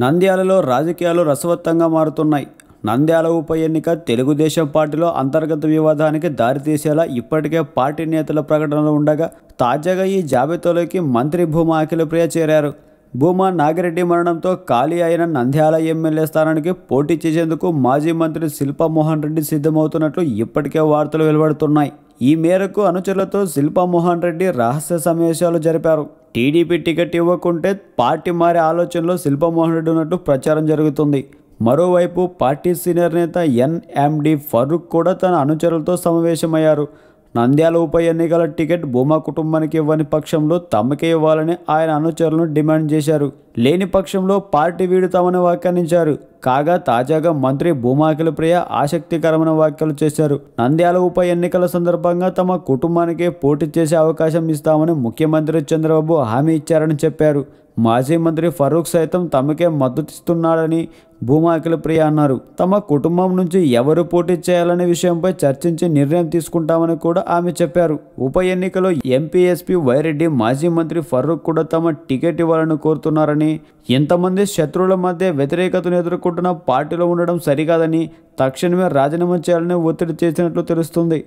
నంద్యాలలో రాజకీయాలు రసవత్తంగా మారుతున్నాయి. నంద్యాల ఉప ఎన్నిక తెలుగుదేశం పార్టీలో అంతర్గత వివాదానికి దారితీసేలా ఇప్పటికే పార్టీ నేతల ప్రకటనలు ఉండగా తాజాగా ఈ జాబితాలోకి మంత్రి భూమా అఖిలప్రియ చేరారు. భూమా నాగిరెడ్డి మరణంతో ఖాళీ అయిన నంద్యాల ఎమ్మెల్యే స్థానానికి పోటీ చేసేందుకు మాజీ మంత్రి శిల్పా మోహన్ రెడ్డి సిద్ధమవుతున్నట్లు ఇప్పటికే వార్తలు వెలువడుతున్నాయి. ఈ మేరకు అనుచరులతో శిల్పా మోహన్ రెడ్డి రహస్య సమావేశాలు జరిపారు. టీడీపీ టికెట్ ఇవ్వకుంటే పార్టీ మారే ఆలోచనలో శిల్పమోహన్ రెడ్డి ఉన్నట్టు ప్రచారం జరుగుతుంది. మరోవైపు పార్టీ సీనియర్ నేత ఎన్ఎండి ఫరూక్ కూడా తన అనుచరులతో సమావేశమయ్యారు. నంద్యాల ఉప ఎన్నికల టికెట్ భూమా కుటుంబానికి ఇవ్వని పక్షంలో తమకే ఇవ్వాలని ఆయన అనుచరులను డిమాండ్ చేశారు. లేని పక్షంలో పార్టీ వీడుతామని వ్యాఖ్యానించారు. కాగా తాజాగా మంత్రి భూమాకిల ప్రియ ఆసక్తికరమైన వ్యాఖ్యలు చేశారు. నంద్యాల ఉప ఎన్నికల సందర్భంగా తమ కుటుంబానికే పోటీ చేసే అవకాశం ఇస్తామని ముఖ్యమంత్రి చంద్రబాబు హామీ ఇచ్చారని చెప్పారు. మాజీ మంత్రి ఫరూక్ సైతం తమకే మద్దతిస్తున్నాడని భూమా అఖిలప్రియ అన్నారు. తమ కుటుంబం నుంచి ఎవరు పోటీ చేయాలనే విషయంపై చర్చించి నిర్ణయం తీసుకుంటామని కూడా ఆమె చెప్పారు. ఉప ఎన్నికలో ఎంపీఎస్పీ వైరెడ్డి మాజీ మంత్రి ఫరూక్ కూడా తమ టికెట్ ఇవ్వాలని కోరుతున్నారని ఇంతమంది శత్రువుల మధ్య వ్యతిరేకతను ఎదుర్కొంటున్న పార్టీలో ఉండడం సరికాదని తక్షణమే రాజీనామా చేయాలని ఒత్తిడి చేసినట్లు తెలుస్తుంది.